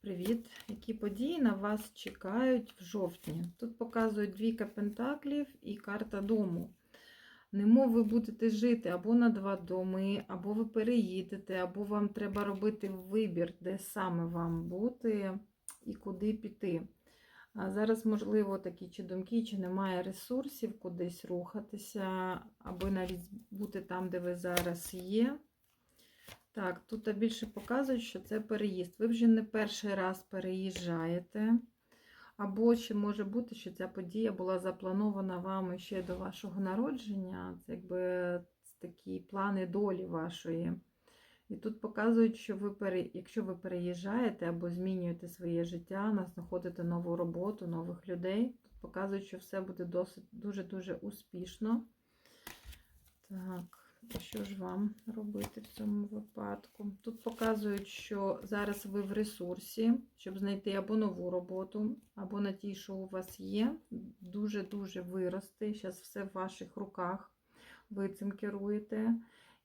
Привіт! Які події на вас чекають в жовтні? Тут показують двійка пентаклів і карта дому. Немов ви будете жити або на два доми, або ви переїдете, або вам треба робити вибір, де саме вам бути і куди піти. А зараз, можливо, такі чи думки, чи немає ресурсів кудись рухатися, або навіть бути там, де ви зараз є. Так, тут більше показують, що це переїзд. Ви вже не перший раз переїжджаєте. Або ще може бути, що ця подія була запланована вами ще до вашого народження. Це якби такі плани долі вашої. І тут показують, що ви пере... якщо ви переїжджаєте або змінюєте своє життя, знаходите нову роботу, нових людей, тут показують, що все буде досить дуже-дуже успішно. Так. Що ж вам робити в цьому випадку? Тут показують, що зараз ви в ресурсі, щоб знайти або нову роботу, або на тій, що у вас є. Дуже-дуже вирости. Зараз все в ваших руках. Ви цим керуєте.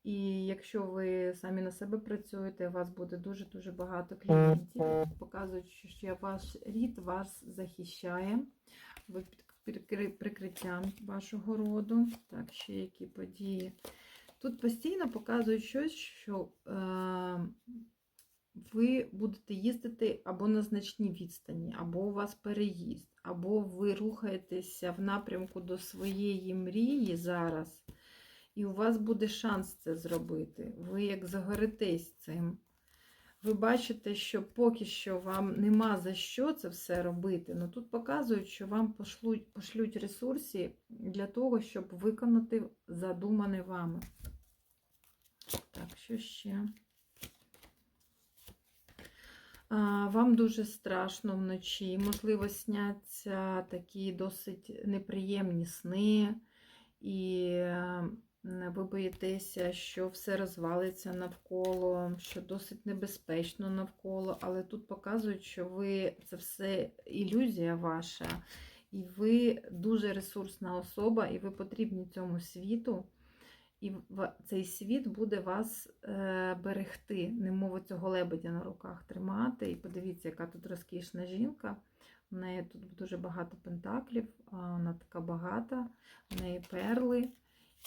І якщо ви самі на себе працюєте, у вас буде дуже-дуже багато клієнтів. Показують, що ваш рід вас захищає. Ви під прикриттям вашого роду. Так, ще які події. Тут постійно показують щось, що е, ви будете їздити або на значній відстані, або у вас переїзд, або ви рухаєтеся в напрямку до своєї мрії зараз, і у вас буде шанс це зробити. Ви як загоритесь цим. Ви бачите, що поки що вам нема за що це все робити. Ну тут показують, що вам пошлють, пошлють ресурси для того, щоб виконати задумане вами. Що ще? Вам дуже страшно вночі. Можливо, сняться такі досить неприємні сни, і ви боїтеся, що все розвалиться навколо, що досить небезпечно навколо, але тут показують, що ви це все ілюзія ваша, і ви дуже ресурсна особа, і ви потрібні цьому світу. І цей світ буде вас е, берегти, немов цього лебедя на руках тримати. І подивіться, яка тут розкішна жінка. У неї тут дуже багато пентаклів, вона така багата, в неї перли.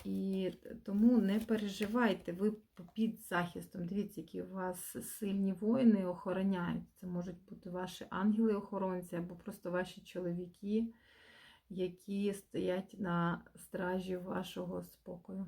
І тому не переживайте, ви під захистом. Дивіться, які у вас сильні воїни охороняють. Це можуть бути ваші ангели-охоронці або просто ваші чоловіки, які стоять на стражі вашого спокою.